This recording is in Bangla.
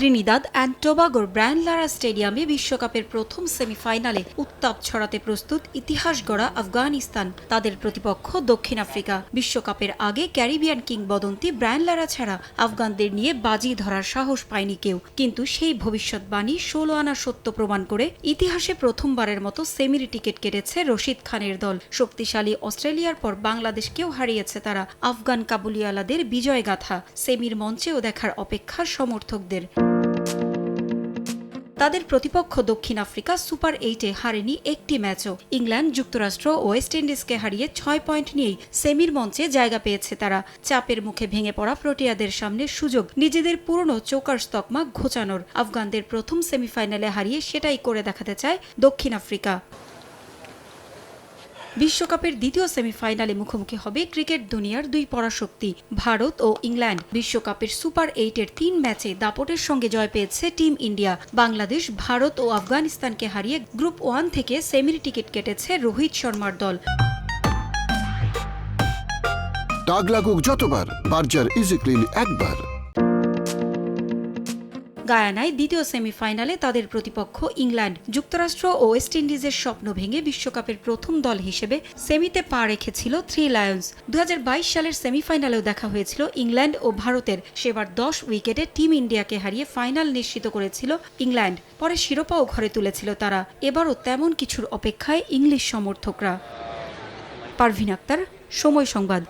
ত্রিনিদাদ অ্যান্ড টোবাগোর ব্র্যান্ড লারা স্টেডিয়ামে বিশ্বকাপের প্রথম সেমিফাইনালে উত্তাপ ছড়াতে প্রস্তুত ইতিহাস গড়া আফগানিস্তান, তাদের প্রতিপক্ষ দক্ষিণ আফ্রিকা। বিশ্বকাপের আগে ক্যারিবিয়ান কিংবদন্তি ব্র্যান্ড লারা ছাড়া আফগানদের নিয়ে বাজি ধরার সাহস পায়নি কেউ। কিন্তু সেই ভবিষ্যৎবাণী ষোলো আনা সত্য প্রমাণ করে ইতিহাসে প্রথমবারের মতো সেমির টিকিট কেটেছে রশিদ খানের দল। শক্তিশালী অস্ট্রেলিয়ার পর বাংলাদেশকেও হারিয়েছে তারা। আফগান কাবুলিওয়ালাদের বিজয় গাথা সেমির মঞ্চেও দেখার অপেক্ষা সমর্থকদের। তাদের প্রতিপক্ষ দক্ষিণ আফ্রিকা সুপার এইটে হারেনি একটি ম্যাচও। ইংল্যান্ড যুক্তরাষ্ট্র ওয়েস্ট ইন্ডিজকে হারিয়ে ছয় পয়েন্ট নিয়েই সেমির মঞ্চে জায়গা পেয়েছে তারা। চাপের মুখে ভেঙে পড়া প্রোটিয়াদের সামনে সুযোগ, নিজেদের পুরনো চোকার স্তকমা ঘোচানোর। আফগানদের প্রথম সেমিফাইনালে হারিয়ে সেটাই করে দেখাতে চায় দক্ষিণ আফ্রিকা। বিশ্বকাপের দ্বিতীয় সেমিফাইনালে মুখোমুখি হবে ক্রিকেট দুনিয়ার দুই পরাশক্তি, ভারত ও ইংল্যান্ড। বিশ্বকাপের সুপার এইটের তিন ম্যাচে দাপটের সঙ্গে জয় পেয়েছে টিম ইন্ডিয়া। বাংলাদেশ, ভারত ও আফগানিস্তানকে হারিয়ে গ্রুপ ওয়ান থেকে সেমির টিকিট কেটেছে রোহিত শর্মার দল। দাগ লাগুক যতবার, বার্জার ইজি ক্লিন একবার। গায়ানায় দ্বিতীয় সেমিফাইনালে তাদের প্রতিপক্ষ ইংল্যান্ড। যুক্তরাষ্ট্র ও ওয়েস্ট ইন্ডিজের স্বপ্ন ভেঙে বিশ্বকাপের প্রথম দল হিসেবে সেমিতে পা রেখেছিল থ্রি লায়ন্স। দু হাজার বাইশ সালের সেমিফাইনালেও দেখা হয়েছিল ইংল্যান্ড ও ভারতের। সেবার দশ উইকেটে টিম ইন্ডিয়াকে হারিয়ে ফাইনাল নিশ্চিত করেছিল ইংল্যান্ড। পরে শিরোপাও ঘরে তুলেছিল তারা। এবারও তেমন কিছুর অপেক্ষায় ইংলিশ সমর্থকরা। পারভিন আক্তার, সময় সংবাদ।